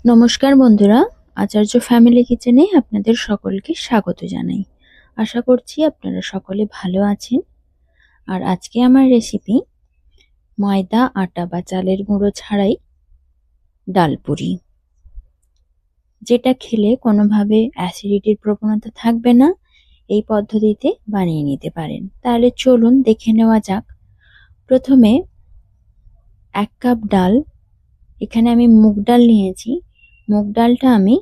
নমস্কার বন্ধুরা, আচার্য ফ্যামিলি কিচেনে আপনাদের সকলকে স্বাগত জানাই। আশা করছি আপনারা সকলে ভালো আছেন। আর আজকে আমার রেসিপি ময়দা, আটা বা চালের গুঁড়ো ছাড়াই ডালপুরি যেটা খেলে কোনোভাবে অ্যাসিডিটির প্রবণতা থাকবে না, এই পদ্ধতিতে বানিয়ে নিতে পারেন। তাহলে চলুন দেখে নেওয়া যাক। প্রথমে এক কাপ ডাল এখানে আমি মুগ ডাল নিয়েছি। মুগ ডালটা আমি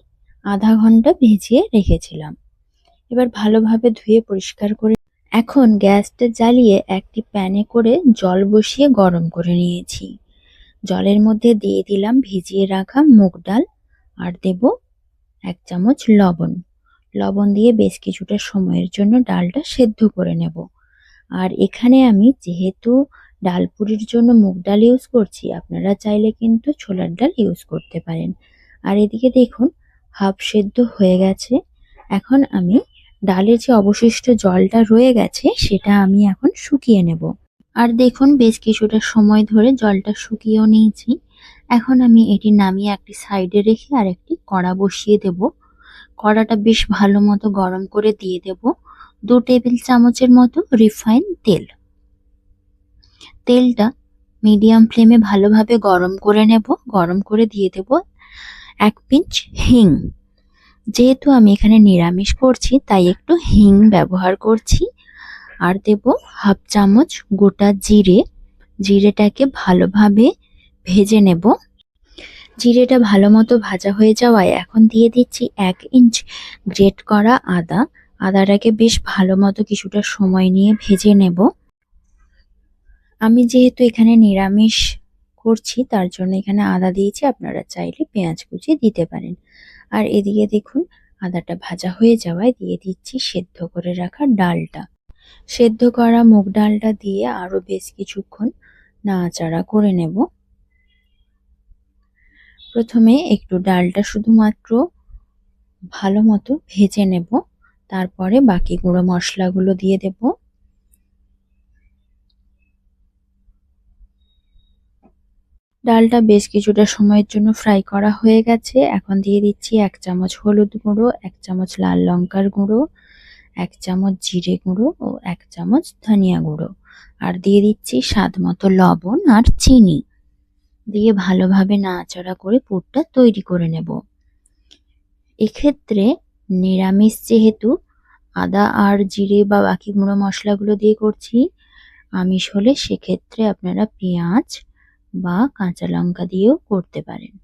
আধা ঘণ্টা ভিজিয়ে রেখেছিলাম। এবার ভালোভাবে ধুয়ে পরিষ্কার করে এখন গ্যাসটা জ্বালিয়ে একটি প্যানে করে জল বসিয়ে গরম করে নিয়েছি। জলের মধ্যে দিয়ে দিলাম ভিজিয়ে রাখা মুগ ডাল আর দেব এক চামচ লবণ। লবণ দিয়ে বেশ কিছুটা সময়ের জন্য ডালটা সেদ্ধ করে নেব। আর এখানে আমি যেহেতু ডাল পুরির জন্য মুগ ডাল ইউজ করছি। আপনারা চাইলে কিন্তু ছোলার ডাল ইউজ করতে পারেন। আর এদিকে দেখুন, হাফ সেদ্ধ হয়ে গেছে। এখন আমি ডালের যে অবশিষ্ট জলটা রয়ে গেছে, সেটা আমি এখন শুকিয়ে নেব। আর দেখুন, বেশ কিছুটা সময় ধরে জলটা শুকিয়েও নিয়েছি। এখন আমি এটি নামিয়ে একটি সাইডে রেখে আর একটি কড়া বসিয়ে দেব। কড়াটা বেশ ভালো মতো গরম করে দিয়ে দেব। দু টেবিল চামচের মতো রিফাইন তেল। তেলটা মিডিয়াম ফ্লেমে ভালোভাবে গরম করে নেব, গরম করে দিয়ে দেব এক পিঞ্চ হিং। যেহেতু আমি এখানে নিরামিষ করছি, তাই একটু হিং ব্যবহার করছি। আর দেব হাফ চামচ গোটা জিরে। জিরেটাকে ভালোভাবে ভেজে নেব। জিরেটা ভালো মতো ভাজা হয়ে যাওয়ায় এখন দিয়ে দিচ্ছি এক ইঞ্চ গ্রেট করা আদা। আদাটাকে বেশ ভালো মতো কিছুটা সময় নিয়ে ভেজে নেব। আমি যেহেতু এখানে নিরামিষ করছি, তার জন্য এখানে আদা দিয়েছি। আপনারা চাইলে পেঁয়াজ কুচি দিতে পারেন। আর এদিকে দেখুন, আদাটা ভাজা হয়ে যাওয়ায় দিয়ে দিচ্ছি সেদ্ধ করে রাখা ডালটা। সেদ্ধ করা মুগ ডালটা দিয়ে আরও বেশ কিছুক্ষণ নাড়াচাড়া করে নেব। প্রথমে একটু ডালটা শুধুমাত্র ভালো মতো ভেজে নেব। তারপরে বাকি গুঁড়ো মশলাগুলো দিয়ে দেবো। ডালটা বেশ কিছুটা সময়ের জন্য ফ্রাই করা হয়ে গেছে। এখন দিয়ে দিচ্ছি এক চামচ হলুদ গুঁড়ো, এক চামচ লাল লঙ্কার গুঁড়ো, এক চামচ জিরে গুঁড়ো ও এক চামচ ধনিয়া গুঁড়ো। আর দিয়ে দিচ্ছি স্বাদ মতো লবণ আর চিনি। দিয়ে ভালোভাবে নাড়াচাড়া করে পুরটা তৈরি করে নেব। এক্ষেত্রে নিরামিষ যেহেতু, আদা আর জিরে বা বাকি গুঁড়ো মশলাগুলো দিয়ে করছি, আমিষ হলে সেক্ষেত্রে আপনারা পেঁয়াজ বা কাঁচা লঙ্কা দিয়েও করতে পারেন।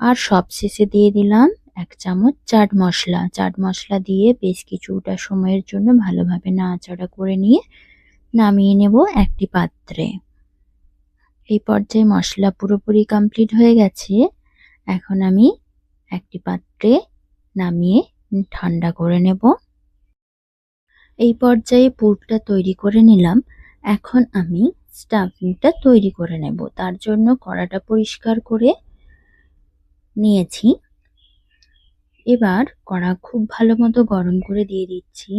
আর সবশেষে দিয়ে দিলাম এক চামচ চাট মশলা। চাট মশলা দিয়ে বেশ কিছুটা সময়ের জন্য ভালোভাবে নাড়াচাড়া করে নিয়ে নামিয়ে নেব একটি পাত্রে। এই পর্যায়ে মশলা পুরোপুরি কমপ্লিট হয়ে গেছে। এখন আমি একটি পাত্রে নামিয়ে ঠান্ডা করে নেব। এই পর্যায়ে পুরটা তৈরি করে নিলাম। এখন আমি স্টাফিংটা তৈরি করে নেব। তার জন্য কড়াটা পরিষ্কার করে নিয়েছি। এবার কড়া খুব ভালো মতো গরম করে দিয়ে দিচ্ছি।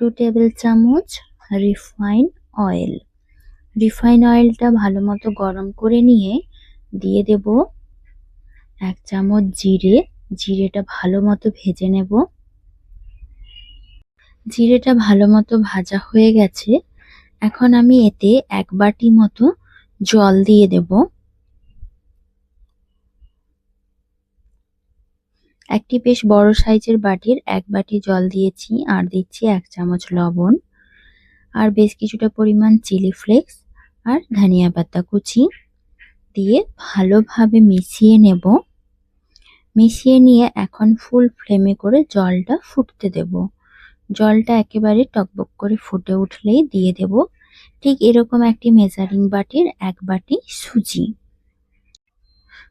টু টেবিল চামচ রিফাইন অয়েল রিফাইন অয়েলটা ভালো মতো গরম করে নিয়ে দিয়ে দেব। এক চামচ জিরে। জিরেটা ভালো মতো ভেজে নেব। জিরেটা ভালো মতো ভাজা হয়ে গেছে। এখন আমি এতে এক বাটি মতো জল দিয়ে দেব। একটি বেশ বড় সাইজের বাটির এক বাটি জল দিয়েছি, আর দিচ্ছি এক চামচ লবণ, আর বেশ কিছুটা পরিমাণ চিলি ফ্লেক্স আর ধনিয়া পাতা কুচি দিয়ে ভালোভাবে মিশিয়ে নেব। মিশিয়ে নিয়ে এখন ফুল ফ্লেমে করে জলটা ফুটতে দেবো। জলটা একেবারে টকবক করে ফুটে উঠলেই দিয়ে দেব। ঠিক এরকম একটি মেজারিং বাটির এক বাটি সুজি।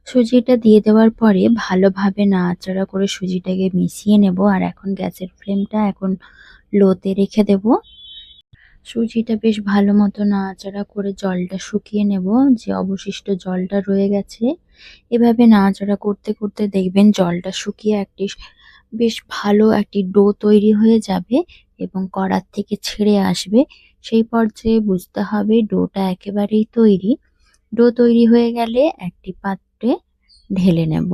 সুজিটা দিয়ে দেওয়ার পরে ভালোভাবে নাড়াচাড়া করে সুজিটাকে মিশিয়ে নেব আর এখন গ্যাসের ফ্লেমটা এখন লোতে রেখে দেব। সুজিটা বেশ ভালো মতো নাড়াচাড়া করে জলটা শুকিয়ে নেব, যে অবশিষ্ট জলটা রয়ে গেছে। এভাবে নাড়াচাড়া করতে করতে দেখবেন জলটা শুকিয়ে একটি বেশ ভালো একটি ডো তৈরি হয়ে যাবে এবং কড়ার থেকে ছেড়ে আসবে। সেই পর্যায়ে বুঝতে হবে ডোটা একেবারেই তৈরি। ডো তৈরি হয়ে গেলে একটি পাত্রে ঢেলে নেব।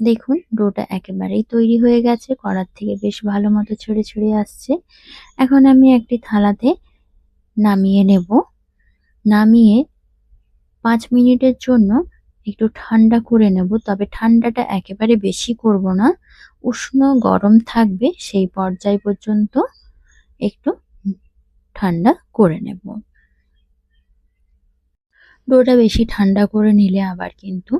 দেখুন, ডোটা একেবারেই তৈরি হয়ে গেছে কড়ার থেকে বেশ ভালো মতো ছেড়ে ছেড়ে আসছে। এখন আমি একটি থালাতে নামিয়ে নেব। নামিয়ে পাঁচ মিনিটের জন্য একটু ঠান্ডা করে নেব, তবে ঠান্ডাটা একেবারে বেশি করব না। উষ্ণ গরম থাকবে, সেই পর্যায় পর্যন্ত একটু ঠান্ডা করে নেব। ডোটা বেশি ঠান্ডা করে নিলে আবার কিন্তু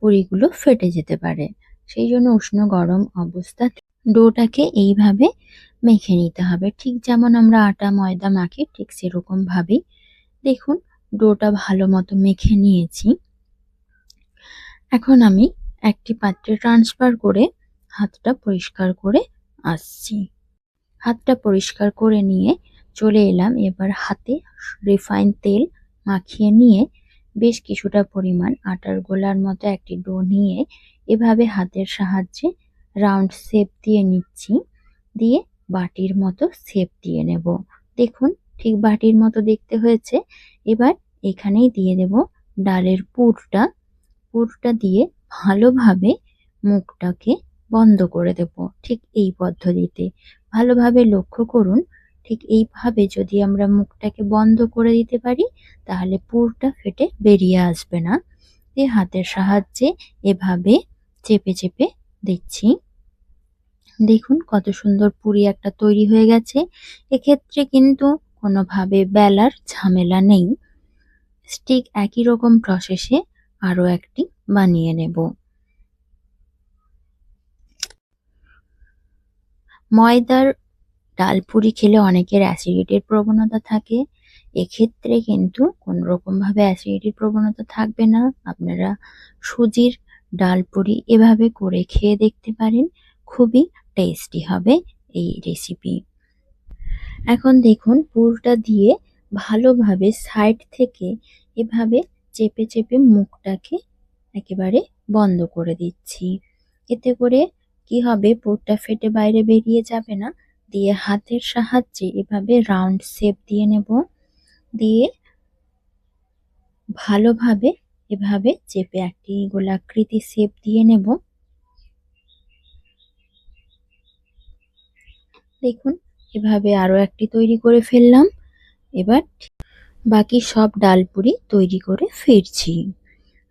পুরিগুলো ফেটে যেতে পারে। সেই জন্য উষ্ণ গরম অবস্থা ডোটাকে এইভাবে মেখে নিতে হবে। ঠিক যেমন আমরা আটা, ময়দা মাখি, ঠিক সেরকমভাবেই। দেখুন, ডোটা ভালো মতো মেখে নিয়েছি। এখন আমি একটি পাত্রে ট্রান্সফার করে হাতটা পরিষ্কার করে আসছি। হাতটা পরিষ্কার করে নিয়ে চলে এলাম। এবার হাতে রিফাইন তেল মাখিয়ে নিয়ে বেশ কিছুটা পরিমাণ আটার গোলার মতো একটি ডো নিয়ে এভাবে হাতের সাহায্যে রাউন্ড শেপ দিয়ে নিচ্ছি। দিয়ে বাটির মতো শেপ দিয়ে নেব। দেখুন, ঠিক বাটির মতো দেখতে হয়েছে। এবার এখানেই দিয়ে দেব ডালের পুরটা। পুরটা দিয়ে ভালোভাবে মুখটাকে বন্ধ করে দেব ঠিক এই পদ্ধতিতে। ভালোভাবে লক্ষ্য করুন, ঠিক এইভাবে যদি আমরা মুখটাকে বন্ধ করে দিতে পারি, তাহলে পুরটা ফেটে বেরিয়ে আসবে না। দিয়ে হাতের সাহায্যে এভাবে চেপে চেপে দিচ্ছি দেখুন কত সুন্দর পুরি একটা তৈরি হয়ে গেছে। এক্ষেত্রে কিন্তু কোনোভাবে বেলার ঝামেলা নেই। স্টিক একই রকম প্রসেসে আরও একটি বানিয়ে নেব। ময়দার ডালপুরি খেলে অনেকের অ্যাসিডিটির প্রবণতা থাকে। এক্ষেত্রে কিন্তু কোনো রকমভাবে অ্যাসিডিটির প্রবণতা থাকবে না। আপনারা সুজির ডালপুরি এভাবে করে খেয়ে দেখতে পারেন। খুবই টেস্টি হবে এই রেসিপি। এখন দেখুন, পুরটা দিয়ে ভালোভাবে সাইড থেকে এভাবে চেপে চেপে মুখটাকে একেবারে বন্ধ করে দিচ্ছি। এতে করে কি হবে, পুরটা ফেটে বাইরে বেরিয়ে যাবে না। দিয়ে হাতের সাহায্যে এভাবে রাউন্ড শেপ দিয়ে নেব। দিয়ে ভালোভাবে এভাবে চেপে একটি গোলাকৃতি শেপ দিয়ে নেব। দেখুন, এভাবে আরও একটি তৈরি করে ফেললাম। এবার বাকি সব ডাল ডালপুরি তৈরি করে ফিরছি।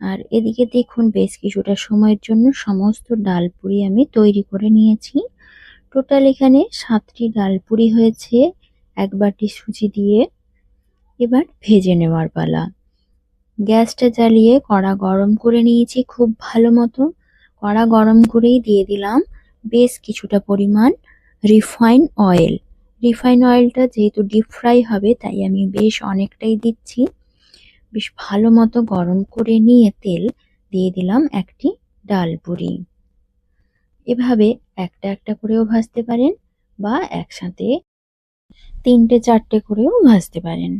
আর এদিকে দেখুন, বেশ কিছুটা সময়ের জন্য সমস্ত ডাল ডালপুরি আমি তৈরি করে নিয়েছি। টোটাল এখানে সাতটি ডাল ডালপুরি হয়েছে, এক বাটি সুজি দিয়ে। এবার ভেজে নেওয়ার পালা। গ্যাসটা জ্বালিয়ে কড়া গরম করে নিয়েছি খুব ভালো মতো। কড়া গরম করেই দিয়ে দিলাম বেশ কিছুটা পরিমাণ রিফাইন অয়েল। রিফাইন অয়েলটা যেহেতু ডিপ ফ্রাই হবে, তাই আমি বেশ অনেকটাই দিচ্ছি। বেশ ভালো মতো গরম করে নিয়ে তেল দিয়ে দিলাম একটি ডাল পুরি। এভাবে একটা একটা করেও ভাজতে পারেন বা একসাথে তিনটে চারটে করেও ভাজতে পারেন।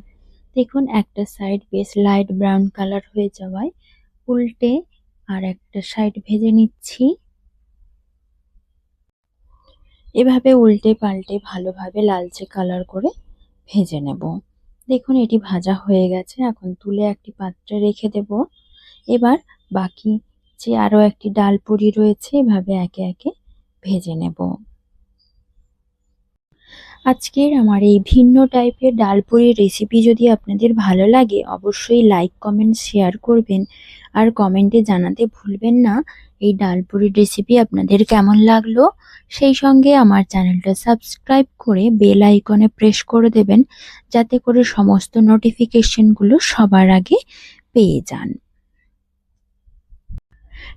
দেখুন, একটা সাইড বেশ লাইট ব্রাউন কালার হয়ে যাওয়ায় উল্টে আর একটা সাইড ভেজে নিচ্ছি। এভাবে উল্টে পাল্টে ভালোভাবে লালচে কালার করে ভেজে নেব। দেখুন, এটি ভাজা হয়ে গেছে। এখন তুলে একটি পাত্রে রেখে দেব। এবার বাকি যে আরও একটি ডাল পুরি রয়েছে, এভাবে একে একে ভেজে নেব। আজকের আমার এই ভিন্ন টাইপের ডালপুরির রেসিপি যদি আপনাদের ভালো লাগে, অবশ্যই লাইক কমেন্ট শেয়ার করবেন। আর কমেন্টে জানাতে ভুলবেন না। এই ডালপুরির রেসিপি আপনাদের কেমন লাগল? সেই সঙ্গে আমার চ্যানেলটা সাবস্ক্রাইব করে বেল আইকনে প্রেস করে দেবেন, যাতে করে সমস্ত নোটিফিকেশনগুলো সবার আগে পেয়ে যান।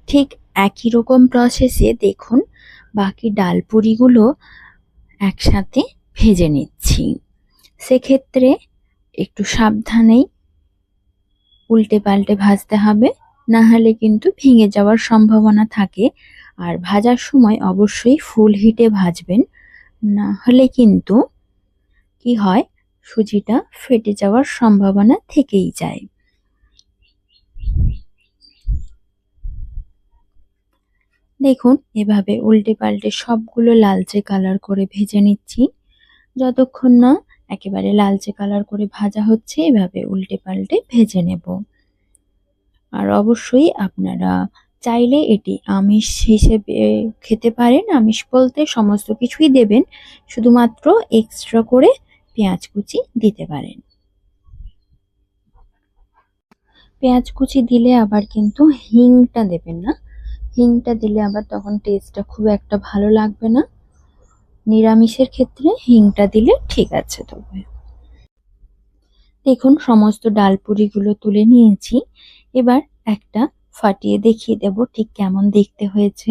ঠিক একই রকম প্রসেসে দেখুন, বাকি ডালপুরিগুলো একসাথে ভেজে নিচ্ছি। সেক্ষেত্রে একটু সাবধানেই উল্টে পাল্টে ভাজতে হবে। না হলে কিন্তু ভেঙে যাওয়ার সম্ভাবনা থাকে। আর ভাজার সময় অবশ্যই ফুল হিটে ভাজবেন। না হলে কিন্তু কি হয়? সুজিটা ফেটে যাওয়ার সম্ভাবনা থেকেই যায়। দেখুন, এভাবে উল্টে পাল্টে সবগুলো লালচে কালার করে ভেজে নিচ্ছি। যতক্ষণ না একেবারে লালচে কালার করে ভাজা হচ্ছে, এভাবে উল্টে পাল্টে ভেজে নেব। আর অবশ্যই আপনারা চাইলে এটি আমিষ হিসেবে খেতে পারেন, আমিষ বলতে সমস্ত কিছুই দেবেন, শুধুমাত্র এক্সট্রা করে পেঁয়াজ কুচি দিতে পারেন। পেঁয়াজ কুচি দিলে আবার কিন্তু হিংটা দেবেন না। হিংটা দিলে আবার তখন টেস্টটা খুব একটা ভালো লাগবে না। নিরামিষের ক্ষেত্রে হিংটা দিলে ঠিক আছে তবে। দেখুন, সমস্ত ডালপুরিগুলো তুলে নিয়েছি। এবার একটা ফাটিয়ে দেখিয়ে দেব ঠিক কেমন দেখতে হয়েছে।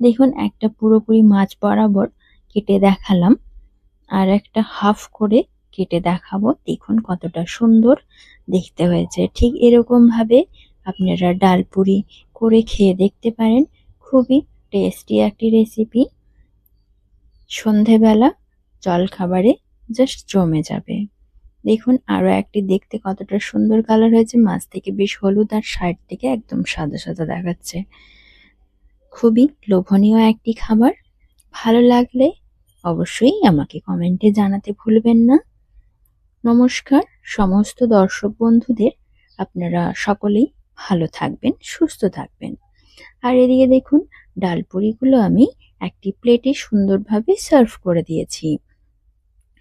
দেখুন, একটা পুরোপুরি মাছ বরাবর কেটে দেখালাম। আর একটা হাফ করে কেটে দেখাবো। দেখুন কতটা সুন্দর দেখতে হয়েছে। ঠিক এরকম ভাবে আপনারা ডালপুরি করে খেয়ে দেখতে পারেন। খুবই টেস্টি একটি রেসিপি সন্ধেবেলা জলখাবারে জাস্ট জমে যাবে। দেখুন, আরও একটি দেখতে কতটা সুন্দর কালার হয়েছে। মাছ থেকে বেশ হলুদ আর সাইড থেকে একদম সাদা সাদা দেখাচ্ছে। খুবই লোভনীয় একটি খাবার। ভালো লাগলে অবশ্যই আমাকে কমেন্টে জানাতে ভুলবেন না। নমস্কার, সমস্ত দর্শক বন্ধুদের আপনারা সকলেই ভালো থাকবেন, সুস্থ থাকবেন। আর এদিকে দেখুন, ডালপুরিগুলো আমি একটি প্লেটে সুন্দরভাবে সার্ভ করে দিয়েছি।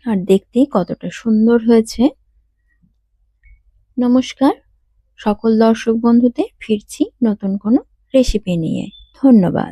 আর দেখতে কতটা সুন্দর হয়েছে। নমস্কার, সকল দর্শক বন্ধুতে ফিরছি নতুন কোনো রেসিপি নিয়ে। ধন্যবাদ।